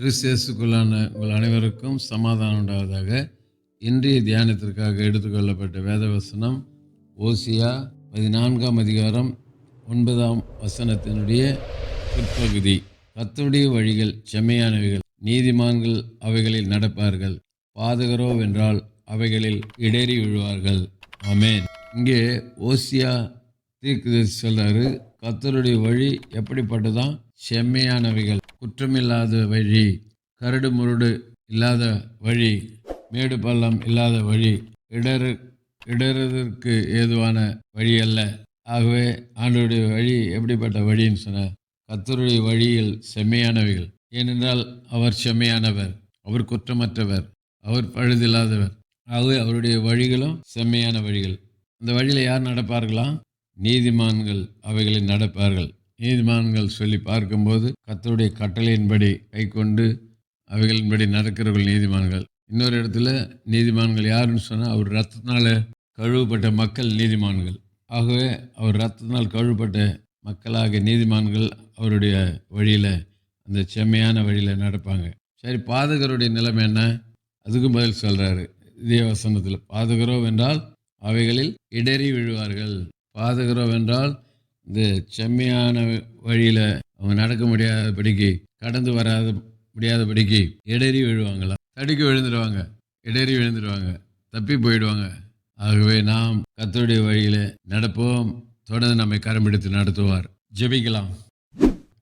கிறிஸ்தியஸுக்குள்ளான உங்கள் அனைவருக்கும் சமாதானம் உண்டாவதாக. இன்றைய தியானத்திற்காக எடுத்துக்கொள்ளப்பட்ட வேதவசனம் ஓசியா பதினான்காம் அதிகாரம் ஒன்பதாம் வசனத்தினுடைய பிற்பகுதி. கத்துடைய வழிகள் செம்மையானவைகள் நீதிமான்கள் அவைகளில் நடப்பார்கள். பாதகரோ வென்றால் அவைகளில் இடறி விழுவார்கள். அமேன் இங்கே ஓசியா தீர்க்கதரிசி சொல்றாரு கத்தருடைய வழி எப்படிப்பட்டதான் செம்மையானவைகள். குற்றமில்லாத வழி கரடு முரடு இல்லாத வழி மேடு பள்ளம் இல்லாத வழி இடரு இடறதற்கு ஏதுவான வழி அல்ல. ஆகவே ஆண்டவருடைய வழி எப்படிப்பட்ட வழின்னு சொன்னார் கத்தருடைய வழியில் செம்மையானவைகள். ஏனென்றால் அவர் செம்மையானவர் அவர் குற்றமற்றவர் அவர் பழுதில்லாதவர். ஆகவே அவருடைய வழிகளும் செம்மையான வழிகள். அந்த வழியில் யார் நடப்பார்களாம் நீதிமான்கள் அவைகளில் நடப்பார்கள். நீதிமான்கள் சொல்லி பார்க்கும்போது கத்தருடைய கட்டளையின்படி கை கொண்டு அவைகளின்படி நடக்கிறவர்கள் நீதிமான்கள். இன்னொரு இடத்துல நீதிமான்கள் யாருன்னு சொன்னால் அவர் ரத்தத்தினால் கழுவப்பட்ட மக்கள் நீதிமான்கள். ஆகவே அவர் ரத்தத்தினால் கழுவப்பட்ட மக்களாக நீதிமான்கள் அவருடைய வழியில் அந்த செம்மையான வழியில் நடப்பாங்க. சரி பாதகருடைய நிலைமை என்ன? அதுக்கும் பதில் சொல்கிறாரு இதே வசனத்தில் பாதகரோ வென்றால் அவைகளில் இடறி விழுவார்கள். பாதகரோ என்றால் இந்த செம்மையான வழியில் அவங்க நடக்க முடியாதபடிக்கு கடந்து வராத முடியாதபடிக்கு இடறி விழுவாங்களாம் தடுக்கி விழுந்துடுவாங்க இடறி விழுந்துடுவாங்க தப்பி போயிடுவாங்க. ஆகவே நாம் கத்தருடைய வழியில் நடப்போம். தொடர்ந்து நம்மை கரம்பிடித்து நடத்துவார். ஜெபிக்கலாம்.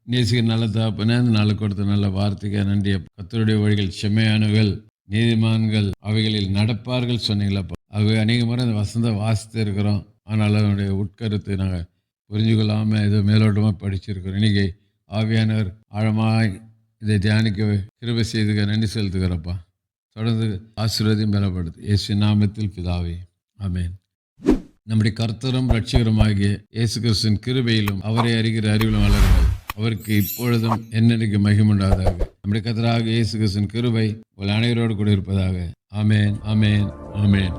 நேசிக்க நல்ல தாப்பனே அந்த நல்ல கொடுத்த நல்ல வார்த்தைக்கு நன்றி கத்தருடைய வழிகள் செம்மையானவர்கள் நீதிமான்கள் அவைகளில் நடப்பார்கள் சொன்னீங்களப்பா ஆகவே அநேக முறை அந்த வசந்த வாசித்து இருக்கிறோம். ஆனால் அதனுடைய உட்கருத்து நாங்கள் புரிஞ்சு கொள்ளாமல் ஏதோ மேலோட்டமாக படிச்சிருக்கிறோம். இன்றைக்கி ஆவியானவர் ஆழமாய் இதை தியானிக்க கிருபை செய்துக்க நன்றி செலுத்துகிறப்பா. தொடர்ந்து ஆசீர்வதியும் பலப்படுது இயேசு நாமத்தில் பிதாவே ஆமேன். நம்முடைய கர்த்தரும் ரட்சகருமாகிய இயேசு கிறிஸ்துவின் கிருபையிலும் அவரை அறிகிற அறிவிலும் வளருங்கள். அவருக்கு இப்பொழுதும் என்னென்னைக்கு மகிமுண்டாவதாக நம்முடைய கர்த்தராக இயேசு கிறிஸ்துவின் கிருபை உங்கள் அனைவரோடு கூட இருப்பதாக. ஆமேன் ஆமேன் ஆமேன்.